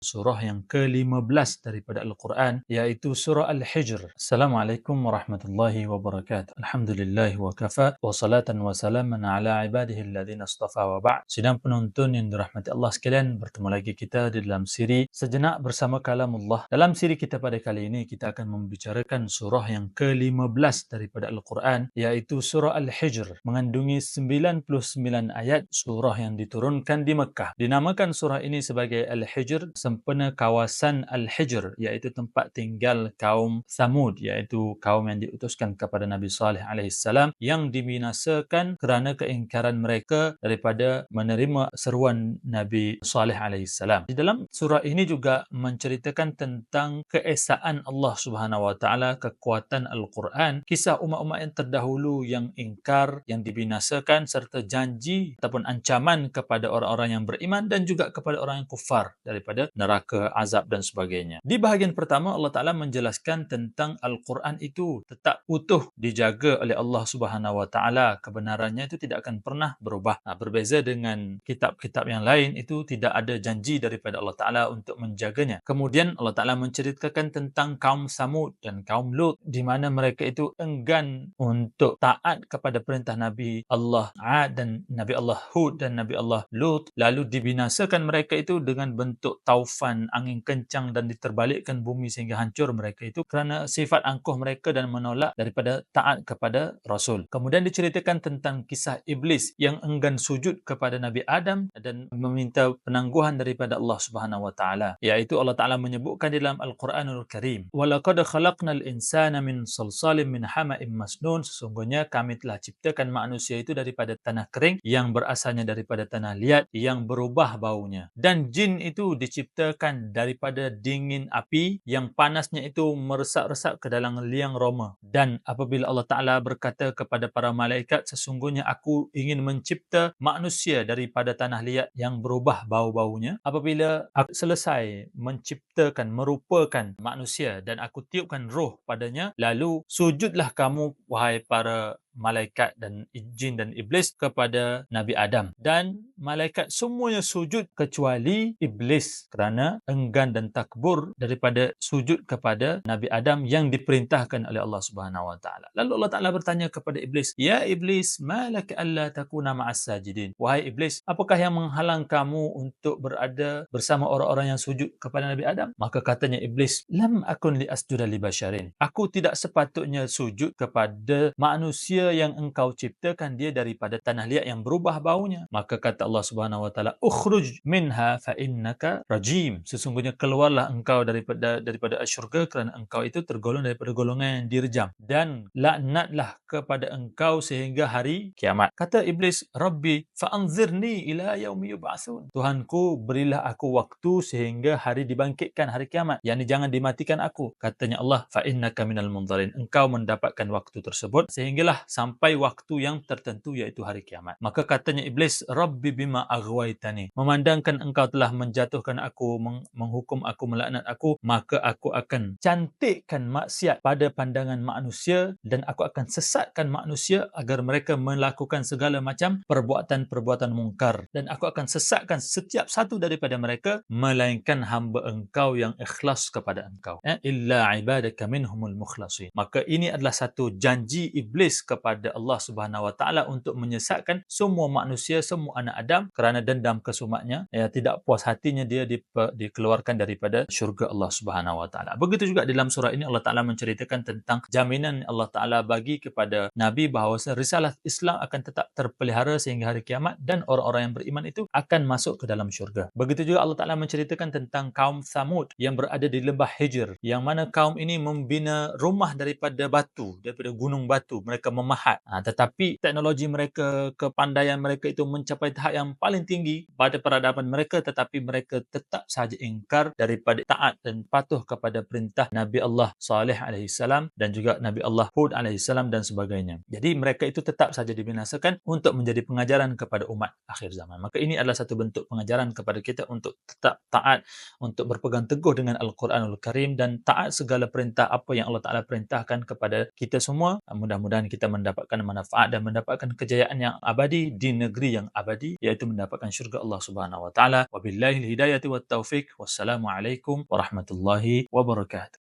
surah yang ke-15 daripada Al-Quran iaitu surah Al-Hijr. Assalamualaikum warahmatullahi wabarakatuh. Alhamdulillah wa kafa wa salatan wa salaman ala ibadihi alladhina astafa wa ba'd. Sidang penonton yang dirahmati Allah sekalian, bertemu lagi kita di dalam siri Sejenak Bersama Kalamullah. Dalam siri kita pada kali ini kita akan membicarakan surah yang ke-15 daripada Al-Quran iaitu surah Al-Hijr mengandungi 99 ayat surah yang diturunkan di Mekah. Dinamakan surah ini sebagai Al-Hijr sempena kawasan Al-Hijr iaitu tempat tinggal kaum Samud iaitu kaum yang diutuskan kepada Nabi Saleh alaihissalam yang dibinasakan kerana keingkaran mereka daripada menerima seruan Nabi Saleh alaihissalam. Di dalam surah ini juga menceritakan tentang keesaan Allah Subhanahu wa taala, kekuatan Al-Quran, kisah umat-umat yang terdahulu yang ingkar, yang dibinasakan serta janji ataupun ancaman kepada orang-orang yang beriman dan juga kepada orang yang kufar daripada neraka, azab dan sebagainya. Di bahagian pertama Allah Taala menjelaskan tentang Al-Quran itu tetap utuh dijaga oleh Allah Subhanahu Wa Taala. Kebenarannya itu tidak akan pernah berubah. Nah, berbeza dengan kitab-kitab yang lain itu tidak ada janji daripada Allah Taala untuk menjaganya. Kemudian Allah Taala menceritakan tentang kaum Samud dan kaum Lut di mana mereka itu enggan untuk taat kepada perintah Nabi Allah Ad dan Nabi Allah Hud dan Nabi Allah Lut lalu dibinasakan mereka itu dengan bentuk taufan taufan, angin kencang dan diterbalikkan bumi sehingga hancur mereka itu kerana sifat angkuh mereka dan menolak daripada taat kepada Rasul. Kemudian diceritakan tentang kisah Iblis yang enggan sujud kepada Nabi Adam dan meminta penangguhan daripada Allah Subhanahu Wa Taala. Iaitu Allah Taala menyebutkan dalam Al-Quranul Karim, "Walaqad khalaqnal insana min salsalin min hama'in masnun." Sesungguhnya kami telah ciptakan manusia itu daripada tanah kering yang berasalnya daripada tanah liat yang berubah baunya. Dan jin itu diciptakan diciptakan daripada dingin api yang panasnya itu meresap-resap ke dalam liang Roma. Dan apabila Allah Ta'ala berkata kepada para malaikat, sesungguhnya aku ingin mencipta manusia daripada tanah liat yang berubah bau-baunya. Apabila aku selesai menciptakan, merupakan manusia dan aku tiupkan roh padanya, lalu sujudlah kamu, wahai para malaikat dan jin dan iblis kepada Nabi Adam dan malaikat semuanya sujud kecuali iblis kerana enggan dan takbur daripada sujud kepada Nabi Adam yang diperintahkan oleh Allah Subhanahu wa taala. Lalu Allah Taala bertanya kepada iblis, "Ya iblis, malaka alla takuna ma'as sajidin?" Wahai iblis, apakah yang menghalang kamu untuk berada bersama orang-orang yang sujud kepada Nabi Adam? Maka katanya iblis, "Lam akun li asjuda li basharin." Aku tidak sepatutnya sujud kepada manusia yang engkau ciptakan dia daripada tanah liat yang berubah baunya. Maka kata Allah Subhanahu wa taala ukhruj minha fa innaka rajim. Sesungguhnya keluarlah engkau daripada daripada syurga kerana engkau itu tergolong daripada golongan yang direjam dan laknatlah kepada engkau sehingga hari kiamat. Kata iblis rabbi fa anzirni ila yaumi yub'atsun tuhanku berilah aku waktu sehingga hari dibangkitkan hari kiamat. Yakni jangan dimatikan aku. Katanya Allah fa innaka minal munzarin engkau mendapatkan waktu tersebut sehinggalah sampai waktu yang tertentu iaitu hari kiamat. Maka katanya iblis, Rabbi bima aghwaitani. Memandangkan engkau telah menjatuhkan aku, menghukum aku, melaknat aku, maka aku akan cantikkan maksiat pada pandangan manusia dan aku akan sesatkan manusia agar mereka melakukan segala macam perbuatan-perbuatan mungkar. Dan aku akan sesatkan setiap satu daripada mereka melainkan hamba engkau yang ikhlas kepada engkau. Eh, illa ibadaka minhumul mukhlasin. Maka ini adalah satu janji iblis kepada kepada Allah Subhanahu Wa Taala untuk menyesatkan semua manusia, semua anak Adam kerana dendam kesumatnya, ya tidak puas hatinya dia di, dikeluarkan daripada syurga Allah Subhanahu Wa Taala. Begitu juga dalam surah ini Allah Taala menceritakan tentang jaminan Allah Taala bagi kepada Nabi bahawa risalah Islam akan tetap terpelihara sehingga hari kiamat dan orang-orang yang beriman itu akan masuk ke dalam syurga. Begitu juga Allah Taala menceritakan tentang kaum Samud yang berada di lembah Hijr yang mana kaum ini membina rumah daripada batu, daripada gunung batu. Mereka mahat. Ha, tetapi teknologi mereka, kepandaian mereka itu mencapai tahap yang paling tinggi pada peradaban mereka tetapi mereka tetap saja ingkar daripada taat dan patuh kepada perintah Nabi Allah Saleh salam dan juga Nabi Allah Hud salam dan sebagainya. Jadi mereka itu tetap saja dibinasakan untuk menjadi pengajaran kepada umat akhir zaman. Maka ini adalah satu bentuk pengajaran kepada kita untuk tetap taat, untuk berpegang teguh dengan Al-Quranul Karim dan taat segala perintah apa yang Allah Taala perintahkan kepada kita semua. Mudah-mudahan kita mendapatkan manfaat dan mendapatkan kejayaan yang abadi di negeri yang abadi iaitu mendapatkan syurga Allah Subhanahu wa taala. Wabillahi hidayati wat taufik wassalamu alaikum warahmatullahi wabarakatuh